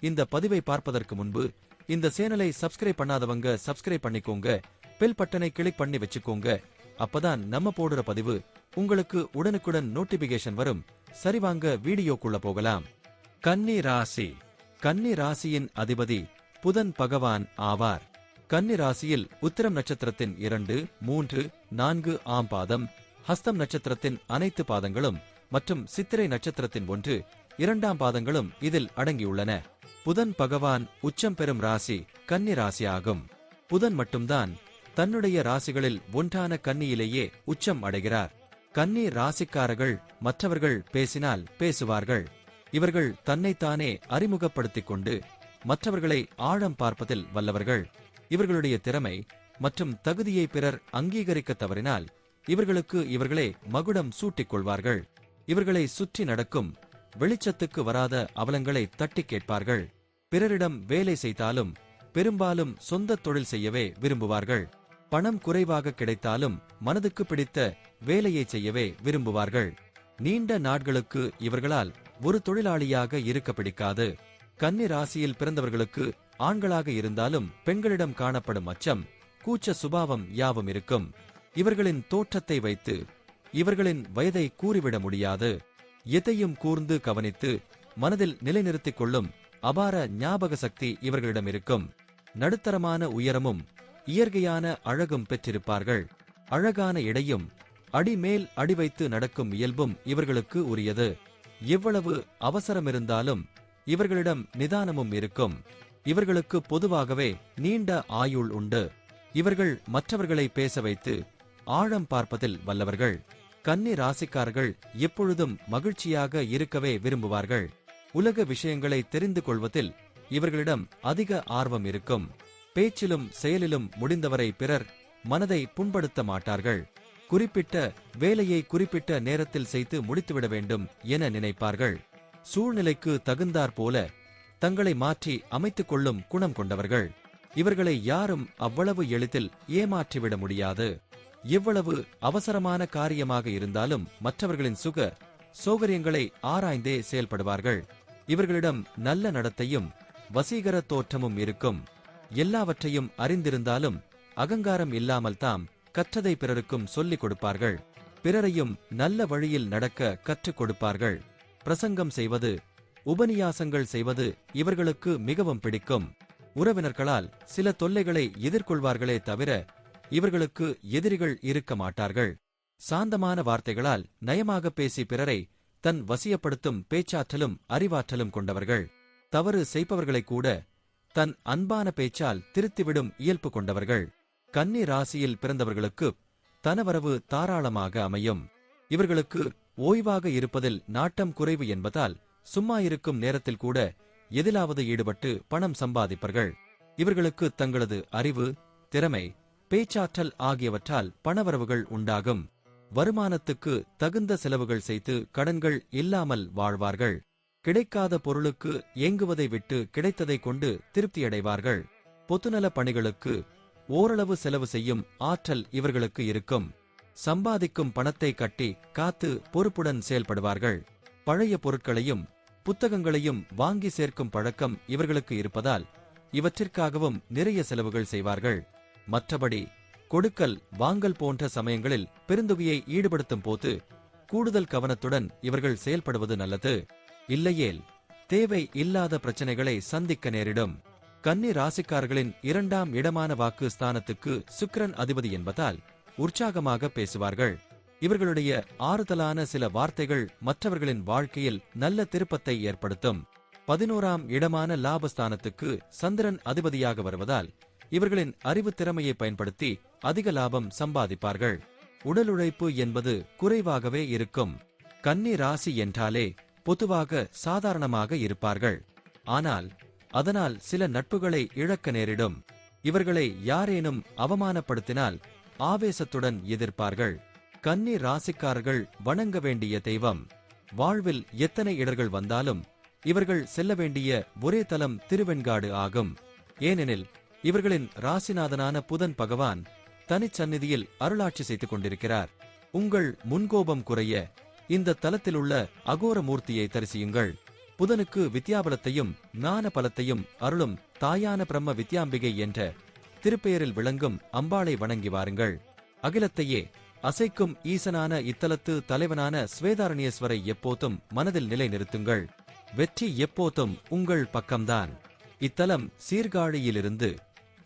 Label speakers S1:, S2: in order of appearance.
S1: இந்த பதிவை பார்ப்பதற்கு முன்பு இந்த சேனலை சப்ஸ்கிரைப் பண்ணாதவங்க சப்ஸ்கிரைப் பண்ணிக்கோங்க. பெல் பட்டனை கிளிக் பண்ணி வச்சுக்கோங்க. அப்பதான் நம்ம போடுற பதிவு உங்களுக்கு உடனுக்குடன் நோட்டிபிகேஷன் வரும். சரிவாங்க வீடியோக்குள்ள போகலாம். கன்னி ராசி. கன்னி ராசியின் அதிபதி புதன் பகவான் ஆவார். கன்னி ராசியில் உத்திரம் நட்சத்திரத்தின் இரண்டு மூன்று நான்கு ஆம் பாதம் ஹஸ்தம் நட்சத்திரத்தின் அனைத்து பாதங்களும் மற்றும் சித்திரை நட்சத்திரத்தின் ஒன்று இரண்டாம் பாதங்களும் இதில் அடங்கியுள்ளன. புதன் பகவான் உச்சம் பெறும் ராசி கன்னி ராசி ஆகும் புதன் மட்டும்தான் தன்னுடைய ராசிகளில் ஒன்றான கன்னியிலேயே உச்சம் அடைகிறார். கன்னி ராசிக்காரர்கள் மற்றவர்கள் பேசினால் பேசுவார்கள். இவர்கள் தன்னைத்தானே அறிமுகப்படுத்திக் கொண்டு மற்றவர்களை ஆழம் பார்ப்பதில் வல்லவர்கள். இவர்களுடைய திறமை மற்றும் தகுதியை பிறர் அங்கீகரிக்க தவறினால் இவர்களுக்கு இவர்களே மகுடம் சூட்டிக் கொள்வார்கள். இவர்களை சுற்றி நடக்கும் வெளிச்சத்துக்கு வராத அவலங்களை தட்டி கேட்பார்கள். பிறரிடம் வேலை செய்தாலும் பெரும்பாலும் சொந்த தொழில் செய்யவே விரும்புவார்கள். பணம் குறைவாக கிடைத்தாலும் மனதுக்கு பிடித்த வேலையை செய்யவே விரும்புவார்கள். நீண்ட நாட்களுக்கு இவர்களால் ஒரு தொழிலாளியாக இருக்க பிடிக்காது. கன்னி ராசியில் பிறந்தவர்களுக்கு ஆண்களாக இருந்தாலும் பெண்களிடம் காணப்படும் அச்சம் கூச்ச சுபாவம் யாவும் இருக்கும். இவர்களின் தோற்றத்தை வைத்து இவர்களின் வயதை கூறிவிட முடியாது. எதையும் கூர்ந்து கவனித்து மனதில் நிலைநிறுத்திக் கொள்ளும் அபார ஞாபக சக்தி இவர்களிடம் இருக்கும். நடுத்தரமான உயரமும் இயற்கையான அழகும் பெற்றிருப்பார்கள். அழகான இடையும் அடிமேல் அடி வைத்து நடக்கும் இயல்பும் இவர்களுக்கு உரியது. எவ்வளவு அவசரமிருந்தாலும் இவர்களிடம் நிதானமும் இருக்கும். இவர்களுக்கு பொதுவாகவே நீண்ட ஆயுள் உண்டு. இவர்கள் மற்றவர்களை பேச வைத்து ஆழம் பார்ப்பதில் வல்லவர்கள். கன்னி ராசிக்காரர்கள் எப்பொழுதும் மகிழ்ச்சியாக இருக்கவே விரும்புவார்கள். உலக விஷயங்களை தெரிந்து கொள்வதில் இவர்களிடம் அதிக ஆர்வம் இருக்கும். பேச்சிலும் செயலிலும் முடிந்தவரை பிறர் மனதை புண்படுத்த மாட்டார்கள். குறிப்பிட்ட வேலையை குறிப்பிட்ட நேரத்தில் செய்து முடித்துவிட வேண்டும் என நினைப்பார்கள். சூழ்நிலைக்கு தகுந்தாற் போல தங்களை மாற்றி அமைத்துக் கொள்ளும் குணம் கொண்டவர்கள். இவர்களை யாரும் அவ்வளவு எளிதில் ஏமாற்றிவிட முடியாது. எவ்வளவு அவசரமான காரியமாக இருந்தாலும் மற்றவர்களின் சுக சௌகரியங்களை ஆராய்ந்தே செயல்படுவார்கள். இவர்களிடம் நல்ல நடத்தையும் வசீகர தோற்றமும் இருக்கும். எல்லாவற்றையும் அறிந்திருந்தாலும் அகங்காரம் இல்லாமல் தாம் கற்றதை பிறருக்கும் சொல்லிக் கொடுப்பார்கள். பிறரையும் நல்ல வழியில் நடக்க கற்றுக் கொடுப்பார்கள். பிரசங்கம் செய்வது உபநியாசங்கள் செய்வது இவர்களுக்கு மிகவும் பிடிக்கும். உறவினர்களால் சில தொல்லைகளை எதிர்கொள்வார்களே தவிர இவர்களுக்கு எதிரிகள் இருக்க மாட்டார்கள். சாந்தமான வார்த்தைகளால் நயமாக பேசி பிறரை தன் வசியப்படுத்தும் பேச்சாற்றலும் அறிவாற்றலும் கொண்டவர்கள். தவறு செய்பவர்களை கூட தன் அன்பான பேச்சால் திருத்திவிடும் இயல்பு கொண்டவர்கள். கன்னி ராசியில் பிறந்தவர்களுக்கு தனவரவு தாராளமாக அமையும். இவர்களுக்கு ஓய்வாக இருப்பதில் நாட்டம் குறைவு என்பதால் சும்மா இருக்கும் நேரத்தில் கூட எதிலாவது ஈடுபட்டு பணம் சம்பாதிப்பர்கள். இவர்களுக்கு தங்களது அறிவு திறமை பேச்சாற்றல் ஆகியவற்றால் பணவரவுகள் உண்டாகும். வருமானத்துக்கு தகுந்த செலவுகள் செய்து கடன்கள் இல்லாமல் வாழ்வார்கள். கிடைக்காத பொருளுக்கு ஏங்குவதை விட்டு கிடைத்ததைக் கொண்டு திருப்தியடைவார்கள். பொதுநல பணிகளுக்கு ஓரளவு செலவு செய்யும் ஆற்றல் இவர்களுக்கு இருக்கும். சம்பாதிக்கும் பணத்தை கட்டி காத்து பொறுப்புடன் செயல்படுவார்கள். பழைய பொருட்களையும் புத்தகங்களையும் வாங்கி சேர்க்கும் பழக்கம் இவர்களுக்கு இருப்பதால் இவற்றிற்காகவும் நிறைய செலவுகள் செய்வார்கள். மற்றபடி கொடுக்கல் வாங்கல் போன்ற சமயங்களில் பெருந்தொகையை ஈடுபடுத்தும் போது கூடுதல் கவனத்துடன் இவர்கள் செயல்படுவது நல்லது. இல்லையேல் தேவை இல்லாத பிரச்சனைகளை சந்திக்க நேரிடும். கன்னி ராசிக்காரர்களின் இரண்டாம் இடமான வாக்கு ஸ்தானத்துக்கு சுக்கிரன் அதிபதி என்பதால் உற்சாகமாக பேசுவார்கள். இவர்களுடைய ஆறுதலான சில வார்த்தைகள் மற்றவர்களின் வாழ்க்கையில் நல்ல திருப்பத்தை ஏற்படுத்தும். பதினோராம் இடமான லாபஸ்தானத்துக்கு சந்திரன் அதிபதியாக வருவதால் இவர்களின் அறிவு திறமையை பயன்படுத்தி அதிக லாபம் சம்பாதிப்பார்கள். உடல் உழைப்பு என்பது குறைவாகவே இருக்கும். கன்னி ராசி என்றாலே பொதுவாக சாதாரணமாக இருப்பார்கள். ஆனால் அதனால் சில நட்புகளை இழக்க நேரிடும். இவர்களை யாரேனும் அவமானப்படுத்தினால் ஆவேசத்துடன் எதிர்ப்பார்கள். கன்னி ராசிக்காரர்கள் வணங்க வேண்டிய தெய்வம். வாழ்வில் எத்தனை இடர்கள் வந்தாலும் இவர்கள் செல்ல வேண்டிய ஒரே தலம் திருவெண்காடு ஆகும். ஏனெனில் இவர்களின் ராசிநாதனான புதன் பகவான் தனிச்சந்நிதியில் அருளாட்சி செய்து கொண்டிருக்கிறார். உங்கள் முன்கோபம் குறைய இந்த தலத்திலுள்ள அகோர மூர்த்தியை தரிசியுங்கள். புதனுக்கு வித்யாபலத்தையும் ஞான பலத்தையும் அருளும் தாயான பிரம்ம வித்யாம்பிகை என்ற திருப்பெயரில் விளங்கும் அம்பாளை வணங்கி வாருங்கள். அகிலத்தையே அசைக்கும் ஈசனான இத்தலத்து தலைவனான ஸ்வேதாரண்யேஸ்வரை எப்போதும் மனதில் நிலைநிறுத்துங்கள். வெற்றி எப்போதும் உங்கள் பக்கம்தான். இத்தலம் சீர்காழியிலிருந்து